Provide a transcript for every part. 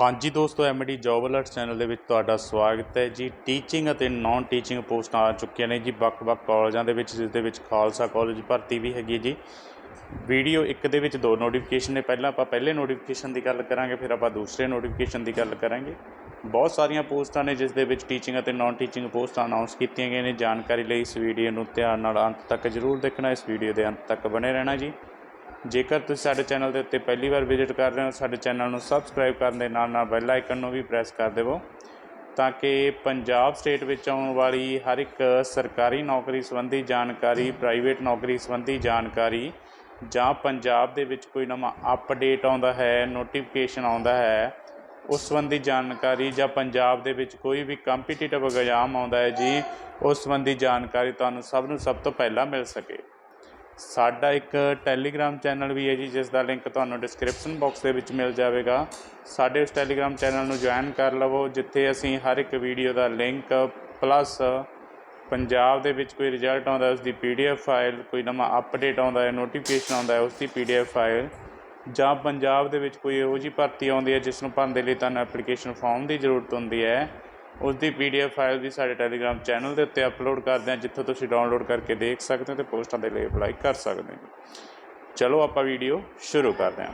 ਹਾਂਜੀ ਦੋਸਤੋ MD job alert channel ਦੇ ਵਿੱਚ ਤੁਹਾਡਾ ਸਵਾਗਤ ਹੈ ਜੀ। ਟੀਚਿੰਗ ਅਤੇ ਨਾਨ ਟੀਚਿੰਗ ਪੋਸਟਾਂ ਆ ਚੁੱਕੀਆਂ ਨੇ ਜੀ ਵੱਖ-ਵੱਖ ਕਾਲਜਾਂ ਦੇ ਵਿੱਚ, ਜਿਸ ਦੇ ਵਿੱਚ ਖਾਲਸਾ ਕਾਲਜ ਭਰਤੀ ਵੀ ਹੈਗੀ ਹੈ ਜੀ। ਵੀਡੀਓ ਇੱਕ ਦੇ ਵਿੱਚ ਦੋ ਨੋਟੀਫਿਕੇਸ਼ਨ ਨੇ। ਪਹਿਲਾਂ ਆਪਾਂ ਪਹਿਲੇ ਨੋਟੀਫਿਕੇਸ਼ਨ ਦੀ ਗੱਲ ਕਰਾਂਗੇ, ਫਿਰ ਆਪਾਂ ਦੂਸਰੇ ਨੋਟੀਫਿਕੇਸ਼ਨ ਦੀ ਗੱਲ ਕਰਾਂਗੇ। ਬਹੁਤ ਸਾਰੀਆਂ ਪੋਸਟਾਂ ਨੇ ਜਿਸ ਦੇ ਵਿੱਚ ਟੀਚਿੰਗ ਅਤੇ ਨਾਨ ਟੀਚਿੰਗ ਪੋਸਟਾਂ ਅਨਾਉਂਸ ਕੀਤੀਆਂ ਗਈਆਂ ਨੇ। ਜਾਣਕਾਰੀ ਲਈ ਇਸ ਵੀਡੀਓ ਨੂੰ ਧਿਆਨ ਨਾਲ ਅੰਤ ਤੱਕ ਜ਼ਰੂਰ ਦੇਖਣਾ, ਇਸ ਵੀਡੀਓ ਦੇ ਅੰਤ ਤੱਕ ਬਣੇ ਰਹਿਣਾ ਜੀ। ਜੇਕਰ ਤੁਸੀਂ ਸਾਡੇ ਚੈਨਲ ਦੇ ਉੱਤੇ ਪਹਿਲੀ ਵਾਰ ਵਿਜ਼ਿਟ ਕਰ ਰਹੇ ਹੋ, ਸਾਡੇ ਚੈਨਲ ਨੂੰ ਸਬਸਕ੍ਰਾਈਬ ਕਰਨ ਦੇ ਨਾਲ ਨਾਲ ਬੈਲ ਆਈਕਨ ਨੂੰ ਵੀ ਪ੍ਰੈਸ ਕਰ ਦੇਵੋ, ਤਾਂ ਕਿ ਪੰਜਾਬ ਸਟੇਟ ਵਿੱਚ ਆਉਣ ਵਾਲੀ ਹਰ ਇੱਕ ਸਰਕਾਰੀ ਨੌਕਰੀ ਸੰਬੰਧੀ ਜਾਣਕਾਰੀ ਪ੍ਰਾਈਵੇਟ ਨੌਕਰੀ ਸੰਬੰਧੀ ਜਾਣਕਾਰੀ ਜਾਂ ਪੰਜਾਬ ਦੇ ਵਿੱਚ ਕੋਈ ਨਵਾਂ ਅਪਡੇਟ ਆਉਂਦਾ ਹੈ ਨੋਟੀਫਿਕੇਸ਼ਨ ਆਉਂਦਾ ਹੈ, ਉਸ ਸੰਬੰਧੀ ਜਾਣਕਾਰੀ ਜਾਂ ਪੰਜਾਬ ਦੇ ਵਿੱਚ ਕੋਈ ਵੀ ਕੰਪੀਟੀਟਿਵ ਐਗਜ਼ਾਮ ਆਉਂਦਾ ਹੈ ਜੀ, ਉਸ ਸੰਬੰਧੀ ਜਾਣਕਾਰੀ ਤੁਹਾਨੂੰ ਸਭ ਨੂੰ ਸਭ ਤੋਂ ਪਹਿਲਾਂ ਮਿਲ ਸਕੇ। ਸਾਡਾ ਇੱਕ ਟੈਲੀਗ੍ਰਾਮ ਚੈਨਲ ਵੀ ਹੈ ਜੀ, ਜਿਸ ਦਾ ਲਿੰਕ ਤੁਹਾਨੂੰ ਡਿਸਕ੍ਰਿਪਸ਼ਨ ਬਾਕਸ ਦੇ ਵਿੱਚ ਮਿਲ ਜਾਵੇਗਾ। ਸਾਡੇ ਉਸ ਟੈਲੀਗ੍ਰਾਮ ਚੈਨਲ ਨੂੰ ਜੁਆਇਨ ਕਰ ਲਵੋ, ਜਿੱਥੇ ਅਸੀਂ ਹਰ ਇੱਕ ਵੀਡੀਓ ਦਾ ਲਿੰਕ ਪਲੱਸ ਪੰਜਾਬ ਦੇ ਵਿੱਚ ਕੋਈ ਰਿਜ਼ਲਟ ਆਉਂਦਾ ਉਸ ਦੀ ਪੀਡੀਐਫ ਫਾਈਲ ਕੋਈ ਨਵਾਂ ਅਪਡੇਟ ਆਉਂਦਾ ਹੈ ਨੋਟੀਫਿਕੇਸ਼ਨ ਆਉਂਦਾ ਹੈ ਉਸ ਦੀ ਪੀਡੀਐਫ ਫਾਈਲ ਜਾਂ ਪੰਜਾਬ ਦੇ ਵਿੱਚ ਕੋਈ ਇਹੋ ਜਿਹੀ ਭਰਤੀ ਆਉਂਦੀ ਹੈ, ਜਿਸ ਨੂੰ ਭਰਨ ਦੇ ਲਈ ਤੁਹਾਨੂੰ ਐਪਲੀਕੇਸ਼ਨ ਫਾਰਮ ਦੀ ਜ਼ਰੂਰਤ ਹੁੰਦੀ ਹੈ। ਉਸ ਦੀ ਪੀਡੀਐਫ ਫਾਈਲ ਵੀ ਸਾਡੇ ਟੈਲੀਗ੍ਰਾਮ ਚੈਨਲ ਦੇ ਉੱਤੇ ਅਪਲੋਡ ਕਰਦੇ ਹਾਂ, ਜਿੱਥੋਂ ਤੁਸੀਂ ਡਾਊਨਲੋਡ ਕਰਕੇ ਦੇਖ ਸਕਦੇ ਹੋ ਤੇ ਪੋਸਟਾਂ ਦੇ ਲਈ ਅਪਲਾਈ ਕਰ ਸਕਦੇ ਹੋ। ਚਲੋ ਆਪਾਂ ਵੀਡੀਓ ਸ਼ੁਰੂ ਕਰਦੇ ਹਾਂ।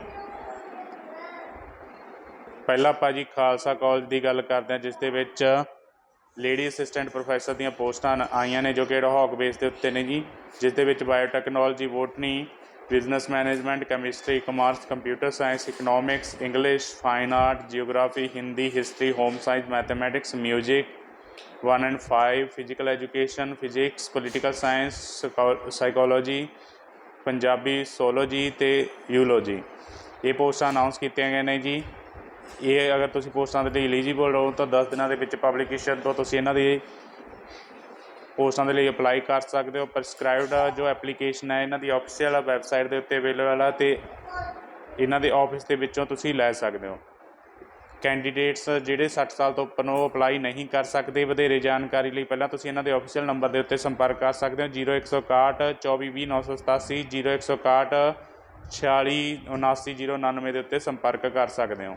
ਪਹਿਲਾਂ ਆਪਾਂ ਜੀ ਖਾਲਸਾ ਕਾਲਜ ਦੀ ਗੱਲ ਕਰਦੇ ਹਾਂ, ਜਿਸ ਦੇ ਵਿੱਚ ਲੇਡੀ ਅਸਿਸਟੈਂਟ ਪ੍ਰੋਫੈਸਰ ਦੀਆਂ ਪੋਸਟਾਂ ਆਈਆਂ ਨੇ, ਜੋ ਕਿ ਰੋਹਕ ਬੇਸ ਦੇ ਉੱਤੇ ਨੇ ਜੀ, ਜਿਸ ਦੇ ਵਿੱਚ biotechnology botany business management chemistry commerce computer science economics English fine art geography Hindi history home science mathematics music 1 and 5 physical education physics political science psychology Punjabi sociology ਤੇ ਯੂਲੋਜੀ ਇਹ ਪੋਸਟਾਂ ਅਨਾਉਂਸ ਕੀਤੀਆਂ ਗਈਆਂ ਨੇ ਜੀ। ਇਹ ਅਗਰ ਤੁਸੀਂ ਪੋਸਟਾਂ ਦੇ ਲਈ ਐਲੀਜੀਬਲ ਹੋ ਤਾਂ 10 ਦਿਨਾਂ ਦੇ ਵਿੱਚ ਪਬਲੀਕੇਸ਼ਨ ਤੋਂ ਤੁਸੀਂ ਇਹਨਾਂ ਦੀ ਪੋਸਟਾਂ ਦੇ ਲਈ ਅਪਲਾਈ ਕਰ ਸਕਦੇ ਹੋ ਪ੍ਰਸਕ੍ਰਾਈਬਡ ਜੋ ਐਪਲੀਕੇਸ਼ਨ ਹੈ, ਇਹਨਾਂ ਦੀ ਆਫੀਸ਼ੀਅਲ ਵੈਬਸਾਈਟ ਦੇ ਉੱਤੇ ਅਵੇਲੇਬਲ ਹੈ ਤੇ ਇਹਨਾਂ ਦੇ ਆਫਿਸ ਦੇ ਵਿੱਚੋਂ ਤੁਸੀਂ ਲੈ ਸਕਦੇ ਹੋ। ਕੈਂਡੀਡੇਟਸ ਜਿਹੜੇ 60 ਸਾਲ ਤੋਂ ਉੱਪਰ ਨੇ, ਉਹ ਅਪਲਾਈ ਨਹੀਂ ਕਰ ਸਕਦੇ। ਵਧੇਰੇ ਜਾਣਕਾਰੀ ਲਈ ਪਹਿਲਾਂ ਤੁਸੀਂ ਇਹਨਾਂ ਦੇ ਆਫੀਸ਼ੀਅਲ ਨੰਬਰ ਦੇ ਉੱਤੇ ਸੰਪਰਕ ਕਰ ਸਕਦੇ ਹੋ। 0161 2420 987 0161 467999 ਦੇ ਉੱਤੇ ਸੰਪਰਕ ਕਰ ਸਕਦੇ ਹੋ।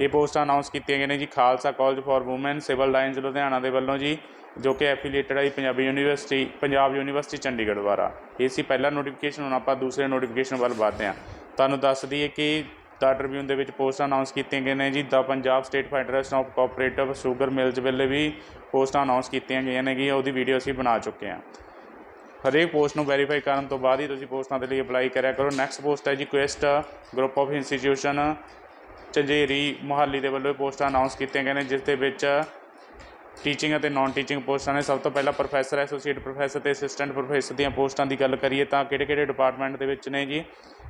ਇਹ ਪੋਸਟਾਂ ਅਨਾਉਂਸ ਕੀਤੀਆਂ ਗਈਆਂ ਨੇ ਜੀ, Khalsa college for women civil lines Ludhiana ਦੇ ਵੱਲੋਂ ਜੀ, ਜੋ ਕਿ ਐਫੀਲੀਏਟਡ ਹੈ ਜੀ ਪੰਜਾਬੀ ਯੂਨੀਵਰਸਿਟੀ ਪੰਜਾਬ ਯੂਨੀਵਰਸਿਟੀ ਚੰਡੀਗੜ੍ਹ ਦੁਆਰਾ। ਇਹ ਸੀ ਪਹਿਲਾ ਨੋਟੀਫਿਕੇਸ਼ਨ ਹੁਣ ਆਪਾਂ ਦੂਸਰੇ ਨੋਟੀਫਿਕੇਸ਼ਨ ਵੱਲ ਵਧਦੇ ਹਾਂ। ਤੁਹਾਨੂੰ ਦੱਸ ਦਈਏ ਕਿ ਦਾ ਟ੍ਰਿਬਿਊਨ ਦੇ ਵਿੱਚ ਪੋਸਟਾਂ ਅਨਾਉਂਸ ਕੀਤੀਆਂ ਗਈਆਂ ਨੇ ਜੀ, the Punjab state federation of cooperative sugar mills ਵੇਲੇ ਵੀ ਪੋਸਟਾਂ ਅਨਾਉਂਸ ਕੀਤੀਆਂ ਗਈਆਂ ਨੇ ਨੇਗੀਆਂ ਉਹਦੀ ਵੀਡੀਓ ਅਸੀਂ ਬਣਾ ਚੁੱਕੇ ਹਾਂ। ਹਰੇਕ ਪੋਸਟ ਨੂੰ ਵੈਰੀਫਾਈ ਕਰਨ ਤੋਂ ਬਾਅਦ ਹੀ ਤੁਸੀਂ ਪੋਸਟਾਂ ਦੇ ਲਈ ਅਪਲਾਈ ਕਰਿਆ ਕਰੋ। ਨੈਕਸਟ ਪੋਸਟ ਹੈ ਜੀ Quest group of institution Jhanjeri Mohali ਦੇ ਵੱਲੋਂ ਇਹ ਪੋਸਟਾਂ ਅਨਾਊਂਸ ਕੀਤੀਆਂ ਗਈਆਂ ਨੇ ਜਿਸ ਦੇ ਵਿੱਚ ਟੀਚਿੰਗ ਅਤੇ ਨਾਨ ਟੀਚਿੰਗ ਪੋਸਟਾਂ ਨੇ, ਸਭ ਤੋਂ ਪਹਿਲਾਂ ਪ੍ਰੋਫੈਸਰ ਐਸੋਸੀਏਟ ਪ੍ਰੋਫੈਸਰ ਅਤੇ ਅਸਿਸਟੈਂਟ ਪ੍ਰੋਫੈਸਰ ਦੀਆਂ ਪੋਸਟਾਂ ਦੀ ਗੱਲ ਕਰੀਏ ਤਾਂ ਕਿਹੜੇ ਕਿਹੜੇ ਡਿਪਾਰਟਮੈਂਟ ਦੇ ਵਿੱਚ ਨੇ ਜੀ?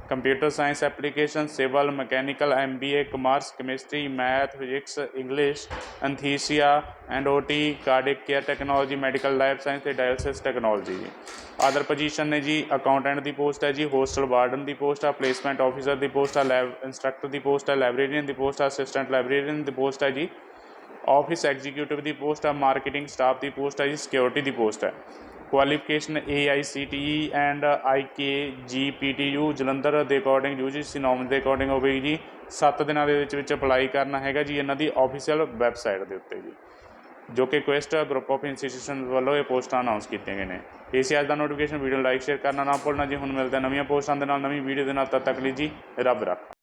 Computer science application civil mechanical MBA commerce chemistry math physics English anaesthesia and OT cardiac care technology medical life science ਤੇ ਡਾਇਲਸਿਸ ਟੈਕਨੋਲੋਜੀ ਜੀ। ਅਦਰ ਪੋਜੀਸ਼ਨ ਨੇ ਜੀ ਅਕਾਊਂਟੈਂਟ ਦੀ ਪੋਸਟ ਹੈ ਜੀ ਹੋਸਟਲ ਵਾਰਡਨ ਦੀ ਪੋਸਟ ਆ ਪਲੇਸਮੈਂਟ ਆਫੀਸਰ ਦੀ ਪੋਸਟ ਆ ਲੈਬ ਇੰਸਟ੍ਰਕਟਰ ਦੀ ਪੋਸਟ ਆ ਲਾਇਬ੍ਰੇਰੀਅਨ ਦੀ ਪੋਸਟ ਆ ਅਸਿਸਟੈਂਟ ਲਾਇਬ੍ਰੇਰੀਅਨ ਦੀ ਪੋਸਟ ਹੈ ਜੀ। ਆਫਿਸ ਐਗਜ਼ੀਕਿਊਟਿਵ ਦੀ ਪੋਸਟ ਆ, ਮਾਰਕੀਟਿੰਗ ਸਟਾਫ ਦੀ ਪੋਸਟ ਹੈ ਜੀ ਸਿਕਿਉਰਿਟੀ ਦੀ ਪੋਸਟ ਹੈ qualification AICTE and IKGPTU Jalandhar ਦੇ ਅਕੋਰਡਿੰਗ ਯੂਜੀਸੀ ਨੋਰਮ ਦੇ ਅਕੋਰਡਿੰਗ ਹੋਵੇਗੀ ਜੀ। 7 ਦਿਨਾਂ ਦੇ ਵਿੱਚ ਵਿੱਚ ਅਪਲਾਈ ਕਰਨਾ ਹੈਗਾ ਜੀ ਇਹਨਾਂ ਦੀ ਆਫੀਸ਼ੀਅਲ ਵੈਬਸਾਈਟ ਦੇ ਉੱਤੇ ਜੀ। ਜੋ ਕਿ ਕੁਐਸਟ ਗਰੁੱਪ ਆਫ ਇੰਸਟੀਟਿਊਸ਼ਨ ਵੱਲੋਂ ਇਹ ਪੋਸਟਾਂ ਅਨਾਉਂਸ ਕੀਤੀਆਂ ਗਏ ਨੇ। ਇਹ ਸੀ ਅੱਜ ਦਾ ਨੋਟੀਫਿਕੇਸ਼ਨ ਵੀਡੀਓ ਲਾਈਕ ਸ਼ੇਅਰ ਕਰਨਾ ਨਾ ਭੁੱਲਣਾ ਜੀ। ਹੁਣ ਮਿਲਦੇ ਨਵੀਆਂ ਪੋਸਟਾਂ ਦੇ ਨਾਲ, ਨਵੀਂ ਵੀਡੀਓ ਦੇ ਨਾਲ, ਤਦ ਤੱਕ ਲਈ ਜੀ, ਰੱਬ ਰੱਖਾ।